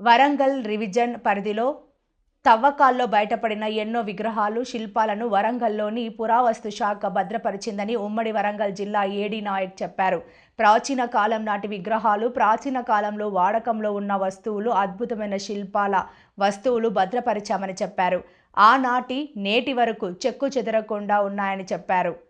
Warangal revision పరిధిలో తవ్వకాల్లో బయటపడిన ఎన్నో విగ్రహాలు శిల్పాలను వరంగల్లోని పురావస్తు శాఖ భద్రపరిచిందని ఉమ్మడి వరంగల్ జిల్లా ఏడీ నాయక్ చెప్పారు. ప్రాచీన కాలం నాటి విగ్రహాలు ప్రాచీన కాలంలో వాడకంలో ఉన్న వస్తువులు అద్భుతమైన శిల్పాల వస్తువులు భద్రపరిచామని చెప్పారు. ఆనాటి నేటి వరకు చెక్కు చెదరకుండా ఉన్నాయని చెప్పారు.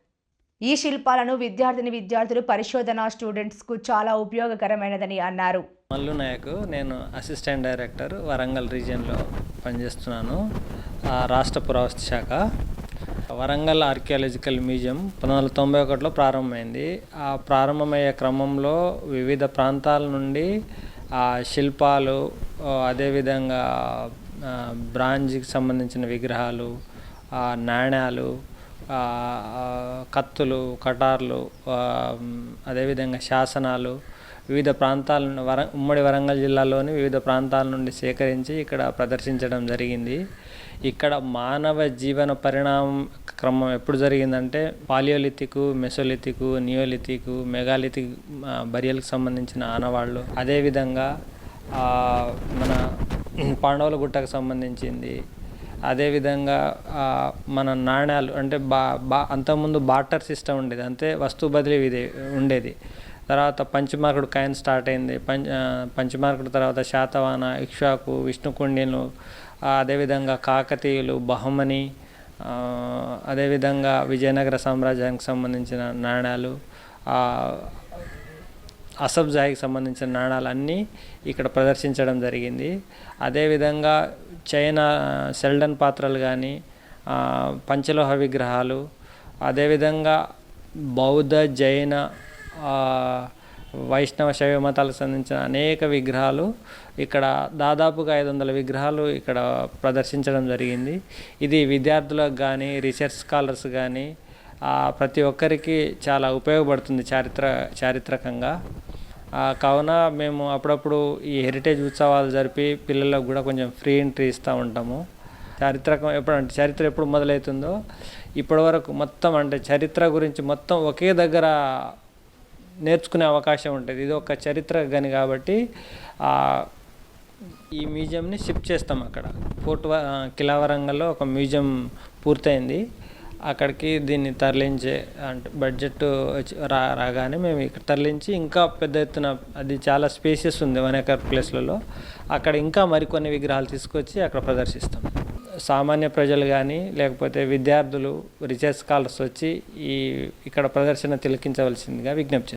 ఈ శిల్పాలను విద్యార్థిని విద్యార్థులు పరిశోధన స్టూడెంట్స్కు చాలా ఉపయోగకరమైనదని అన్నారు. మల్లు నాయక్ నేను అసిస్టెంట్ డైరెక్టర్ వరంగల్ రీజియన్లో పనిచేస్తున్నాను. రాష్ట్ర పురావస్తు శాఖ. వరంగల్ ఆర్కియాలజికల్ మ్యూజియం పంతొమ్మిది వందల తొంభై ఒకటిలో ప్రారంభమైంది. ఆ ప్రారంభమయ్యే క్రమంలో వివిధ ప్రాంతాల నుండి ఆ శిల్పాలు అదేవిధంగా బ్రాంజ్కి సంబంధించిన విగ్రహాలు నాణ్యాలు కత్తులు కటార్లు అదేవిధంగా శాసనాలు వివిధ ప్రాంతాల వర ఉమ్మడి వరంగల్ జిల్లాలోని వివిధ ప్రాంతాల నుండి సేకరించి ఇక్కడ ప్రదర్శించడం జరిగింది. ఇక్కడ మానవ జీవన పరిణామం క్రమం ఎప్పుడు జరిగిందంటే పాలియోలిథిక్ మెసోలిథిక్ నియోలిథిక్ మెగాలిథిక్ ఆ, బరియల్కి సంబంధించిన ఆనవాళ్ళు. అదేవిధంగా మన పాండవుల గుట్టకు సంబంధించింది. అదేవిధంగా మన నాణ్యాలు అంటే బా బా అంతకుముందు బార్టర్ సిస్టమ్ ఉండేది అంతే వస్తువు బదిలీ ఇది ఉండేది. తర్వాత పంచమార్కుడు కాయన్ స్టార్ట్ అయింది. పంచ పంచమార్కుడు తర్వాత శాతవాన ఇక్ష్వాకు విష్ణుకుండిను అదేవిధంగా కాకతీయులు బహుమని అదేవిధంగా విజయనగర సామ్రాజ్యానికి సంబంధించిన నాణ్యాలు అసబ్జాయికి సంబంధించిన నాణాలన్నీ ఇక్కడ ప్రదర్శించడం జరిగింది. అదేవిధంగా చైనా సెల్డన్ పాత్రలు కానీ పంచలోహ విగ్రహాలు అదేవిధంగా బౌద్ధ జైన వైష్ణవ శైవ మతాలకు సంబంధించిన అనేక విగ్రహాలు ఇక్కడ దాదాపుగా ఐదు వందల విగ్రహాలు ఇక్కడ ప్రదర్శించడం జరిగింది. ఇది విద్యార్థులకు కానీ రీసెర్చ్ స్కాలర్స్ కానీ ప్రతి ఒక్కరికి చాలా ఉపయోగపడుతుంది చారిత్ర చారిత్రకంగా. కావున మేము అప్పుడప్పుడు ఈ హెరిటేజ్ ఉత్సవాలు జరిపి పిల్లలకు కూడా కొంచెం ఫ్రీ ఎంట్రీ ఇస్తూ ఉంటాము. చారిత్రకం ఎప్పుడంటే చరిత్ర ఎప్పుడు మొదలవుతుందో ఇప్పటి వరకు మొత్తం అంటే చరిత్ర గురించి మొత్తం ఒకే దగ్గర నేర్చుకునే అవకాశం ఉంటుంది. ఇది ఒక చరిత్ర గని కాబట్టి ఈ మ్యూజియంని షిఫ్ట్ చేస్తాం అక్కడ. ఫోర్ట్ వ- కిలా వరంగల్లో ఒక మ్యూజియం పూర్తయింది. అక్కడికి దీన్ని తరలించే అంటే బడ్జెట్ వచ్చి- రా రాగానే మేము ఇక్కడ తరలించి ఇంకా పెద్ద ఎత్తున అది చాలా స్పేసియస్ ఉంది వన్ ఎకర్ ప్లేస్లలో. అక్కడ ఇంకా మరికొన్ని విగ్రహాలు తీసుకొచ్చి అక్కడ ప్రదర్శిస్తాం. సామాన్య ప్రజలు కానీ లేకపోతే విద్యార్థులు రీసెర్చ్ స్కాలర్స్ వచ్చి ఈ ఇక్కడ ప్రదర్శన తిలకించవలసిందిగా విజ్ఞప్తి